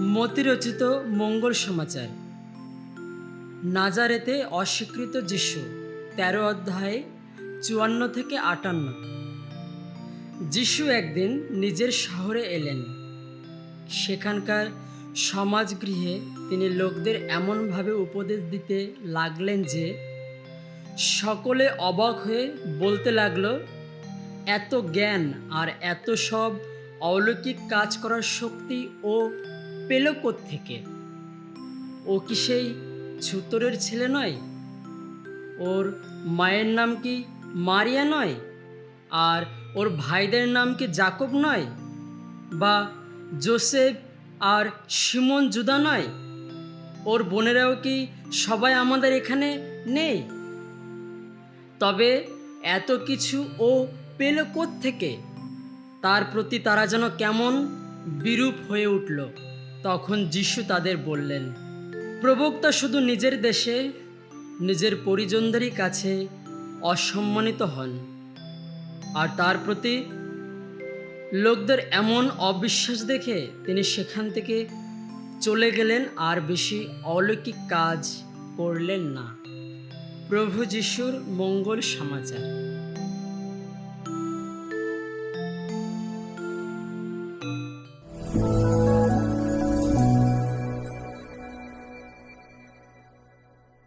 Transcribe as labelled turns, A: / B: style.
A: মতিরচিত মঙ্গল সমাচার। নাজারেতে অস্বীকৃত যিশু, তেরো অধ্যায়ে চুয়ান্ন থেকে আটান্ন। যিশু একদিন নিজের শহরে এলেন। সেখানকার সমাজগৃহে তিনি লোকদের এমনভাবে উপদেশ দিতে লাগলেন যে, সকলে অবাক হয়ে বলতে লাগল, এত জ্ঞান আর এত সব অলৌকিক কাজ করার শক্তি ও পেল থেকে ও কি সেই ছুতরের ছেলে নয়? ওর মায়ের নাম কি মারিয়া নয়? আর ওর ভাইদের নাম কি জাকব নয়? বা জোসেফ আর সিমন জুদা নয়? ওর বোনেরাও কি সবাই আমাদের এখানে নেই? তবে এত কিছু ও পেল থেকে তার প্রতি তারা যেন কেমন বিরূপ হয়ে উঠল। তখন যিশু তাদের বললেন, প্রবক্তা শুধু নিজের দেশে, নিজের পরিজনদেরই কাছে অসম্মানিত হন। আর তার প্রতি লোকদের এমন অবিশ্বাস দেখে তিনি সেখান থেকে চলে গেলেন, আর বেশি অলৌকিক কাজ করলেন না। প্রভু যিশুর মঙ্গল সমাচার।